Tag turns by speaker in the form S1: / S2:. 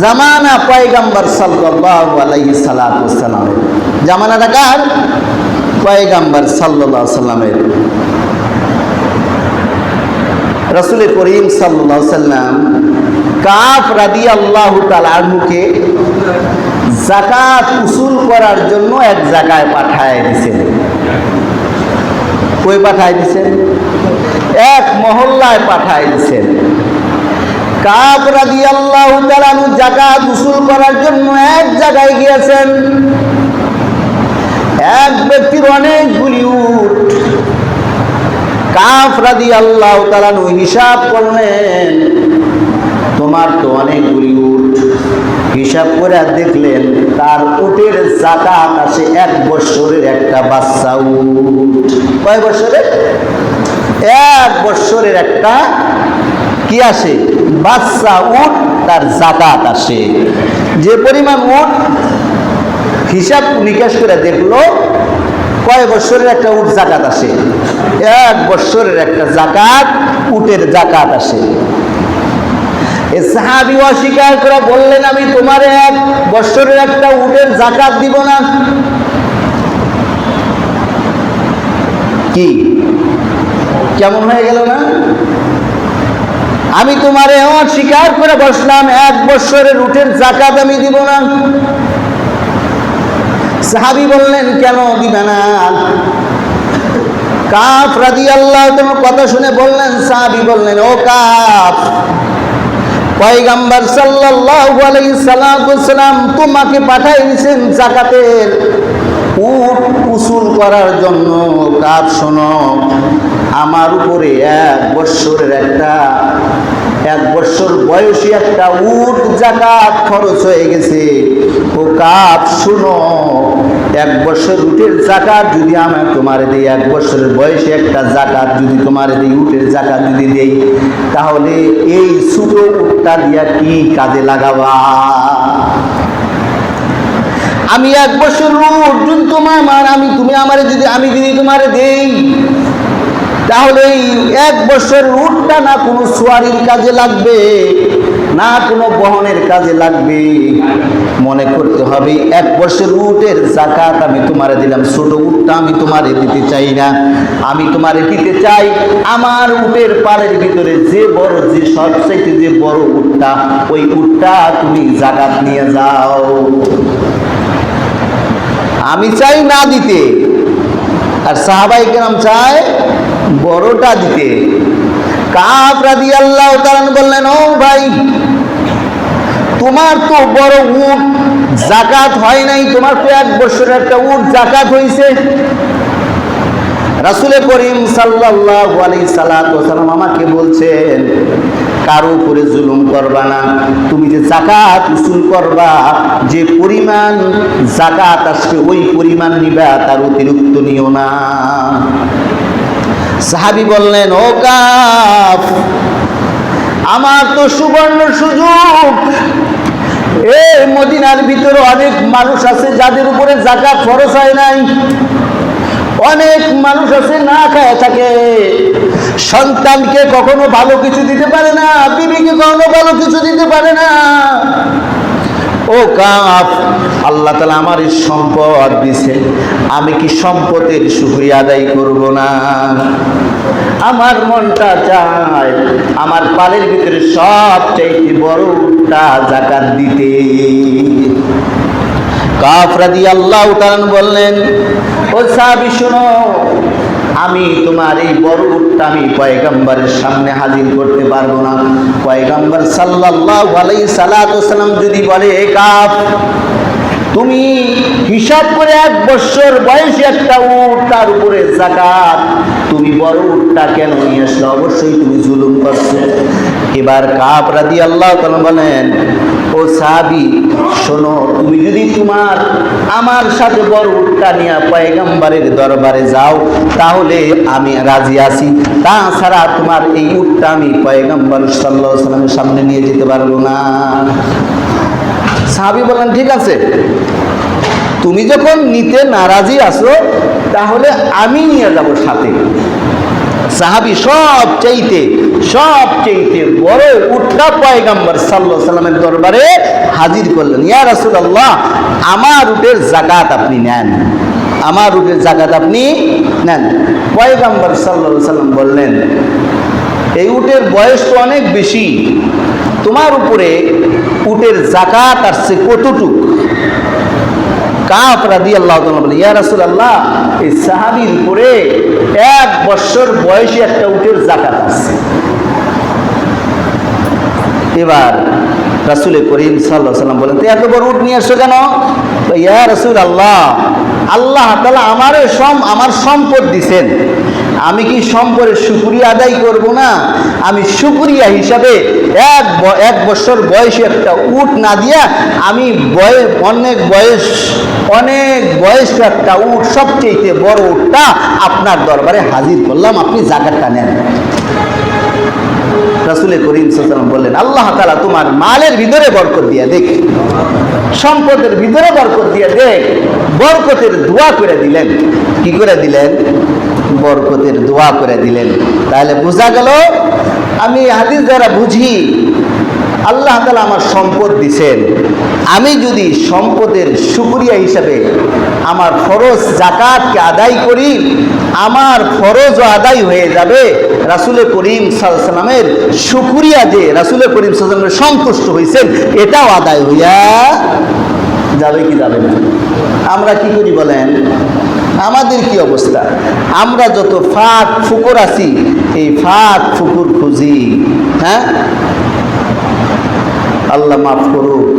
S1: জামানা পয়গাম্বর সাল্লাল্লাহু আলাইহি সাল্লাতু সাল্লামের জামানাটা কার? পয়গাম্বর সাল্লাল্লাহু সাল্লামের। রসুল করিম সাল্লাল্লাহু সাল্লাম কাফ রাদি আল্লাহ আনহুকে জাকাত উসুল করার জন্য এক জায়গায় পাঠায় দিছেন কই পাঠায় দিছেন এক মহল্লায় পাঠায় দিছেন উসুল করার জন্য এক জায়গায় গিয়েছেন। এক ব্যক্তির আল্লাহ হিসাব করলেন, তোমার তো অনেকগুলি উট। হিসাব করে দেখলেন, তার উটের জাকাত আসে এক বছরের একটা বাচ্চা উট। কয় বছরের এক বছরের একটা কি আসে? বাচ্চা উট তার জাকাত আসে। যে পরিমাণ উট হিসাব নিকাশ করে দেখল, কয় বছরের একটা উট জাকাত আসে? এক বছরের একটা জাকাত, উটের জাকাত আসে। সাহাবি অস্বীকার করে বললেন, আমি তোমার এক বছরের একটা উটের জাকাত দিব না। কি? কেমন হয়ে গেল না? আমি তোমারে অস্বীকার করে বসলাম, এক বছরের উটের জাকাত আমি দিব না। সাহাবি বললেন, কেন দিবে না? কাফ রাদি আল্লাহ তোমার কথা শুনে বললেন, সাহাবি বললেন, ও কাফ, পয়গাম্বর আলাইহি সাল্লাম তোমাকে পাঠাই দিয়েছেন জাকাতের উট উসুল করার জন্য। কাপ শোনো, আমার উপরে এক বৎসরের একটা এক বৎসর বয়সী একটা উট জাকাত খরচ হয়ে গেছে। ও কাপ শুনো, এক বছর উটের জাকাত যদি আমার তোমার দিই, এক বছরের বয়সে একটা জাকাত যদি তোমার দিই, উটের জাকাত যদি দেই, তাহলে এই ছোট উটটা দিয়া কি কাজে লাগাবা? আমি এক বছর উট যদি তোমার আমি তুমি আমারে যদি আমি যদি তোমারে দেই তাহলে এই এক বছর উটটা না কোনো সোয়ারির কাজে লাগবে, না কোনো বহনের কাজে লাগবে। মনে করতে হবে, এক বছর উটের জাকাত আমি তোমারে দিলাম। ছোট উটটা আমি তোমারে দিতে চাই না। আমি তোমারে দিতে চাই আমার উটের পাড়ের ভিতরে যে বড়, যে সবচাইতে যে বড় উটটা, ওই উটটা তুমি জাকাত নিয়ে যাও। আমি চাই না দিতে। আর সাহাবাই কেরাম চায় বড়টা দিতে। কাপ আল্লাহ তারান বললেন, ও ভাই, তোমার তো বড় উট জাকাত হয় নাই, তোমার তো এক বছরের একটা উট জাকাত হয়েছে রাসুলে করিম সাল্লাল্লাহু আলাইহি সাল্লাম আমাকে বলছেন কারও উপরে জুলুম করবা না। তুমি যে জাকাত উসুল করবা, যে পরিমাণ জাকাত আসবে, ওই পরিমাণ নিবা, তার অতিরিক্ত নিও না। সাহাবি বললেন, ও কাফ, আমার তো সুবর্ণ সুযোগ। এই মদিনার ভিতরে অনেক মানুষ আছে, যাদের উপরে জাকাত খরচ হয় নাই। অনেক মানুষ আছে, না খায় থাকে। সন্তানকে কখনো ভালো কিছু দিতে পারে না, বিবিকে কখনো ভালো কিছু দিতে পারে না। ও কাপ আল্লাহ তালা আমার এই সম্পদ দিছে আমি কি সম্পদের সুক্রিয়া আদায় করব না? আমার মনটা চায়, আমার পালের ভিতরে সব চাইতে বড়টা জাকাত দিতে। কাফরাদি আল্লাহ তালান বললেন, ও সাহাবি শোনো আমি তোমার এই বড় উটটা আমি পয়গাম্বারের সামনে হাজির করতে পারব না। পয়গাম্বার সাল্লাহ সালাম যদি বলে কাপ তুমি হিসাব করে এক বছর বয়সে একটা উট, তার উপরে জাকাত, তুমি বড় উঠটা কেন নিয়ে আসলে? অবশ্যই তুমি জুলুম করছ। এবার কাপ রাদি আল্লাহ বলেন, ও সাহাবি, শোনো, তুমি যদি তোমার, আমার সাথে বড় উটটা নিয়ে পয়গাম্বারের দরবারে যাও, তাহলে আমি রাজি আছি। তাছাড়া তোমার এই উটটা আমি পয়গাম্বর সাল্লাহ সাল্লামের সামনে নিয়ে যেতে পারব না। সাহাবি বললেন ঠিক আছে। তুমি যখন নিতে নারাজি আছো, তাহলে আমি নিয়ে যাব সাথে। সাহাবি সব চাইতে সব চাইতে বড় উঠা পয়গাম্বর সাল্লাহ সাল্লামের দরবারে হাজির করলেন। ইয়া রাসূলুল্লাহ, আমার উটের জাকাত আপনি নেন। আমার উটের জাকাত আপনি নেন। পয়গাম্বর সাল্লাহ সাল্লাম বললেন, এই উটের বয়স তো অনেক বেশি। তোমার উপরে উটের জাকাত আসছে কতটুক? কাপ রাদি আল্লাহ বলে, ইয়া রাসুল আল্লাহ এই সাহাবির উপরে এক বছর বয়সে একটা উটের জাকাত আছে। এবার রাসুলের করিম সাল্লাহ সাল্লাম বলেন তো এত বড় উঠ নিয়ে আসছো কেন? ইয়া রাসুল আল্লাহ আল্লাহ তালা আমারে সম, আমার সম্পদ দিছেন। আমি কি সম্পদের সুকুরিয়া আদায় করব না? আমি সুকুরিয়া হিসাবে এক এক বছর বয়সী একটা উট না দিয়া আমি বয়স অনেক বয়স অনেক বয়স একটা উট সবচেয়ে বড় উটটা আপনার দরবারে হাজির করলাম, আপনি জায়গাটা নেন। রাসুলে করিম সাল্লাম বললেন, আল্লাহ তালা তোমার মালের ভিতরে বরকত দিয়া দেখ, সম্পদের ভিতরে বরকত দিয়া দেখ, বরকতের দোয়া করে দিলেন। কি করে দিলেন? বরকতের দোয়া করে দিলেন। তাহলে বোঝা গেল, আমি হাদিস দ্বারা বুঝি, আল্লাহ তালা আমার সম্পদ দিছেন। আমি যদি সম্পদের সুকুরিয়া হিসাবে আমার ফরজ জাকাতকে আদায় করি, আমার ফরজও আদায় হয়ে যাবে। রাসুলে করিম সাল্লামের সুকুরিয়া যে রাসুলে করিম সাল্লামের সন্তুষ্ট হয়েছেন এটাও আদায় হইয়া যাবে কি যাবে না? আমরা কি করি বলেন? আমাদের কি অবস্থা? আমরা যত ফাঁক ফুকুর আছি, এই ফাঁক ফুকুর খুঁজি হ্যাঁ? আল্লাহ মাফ করুক।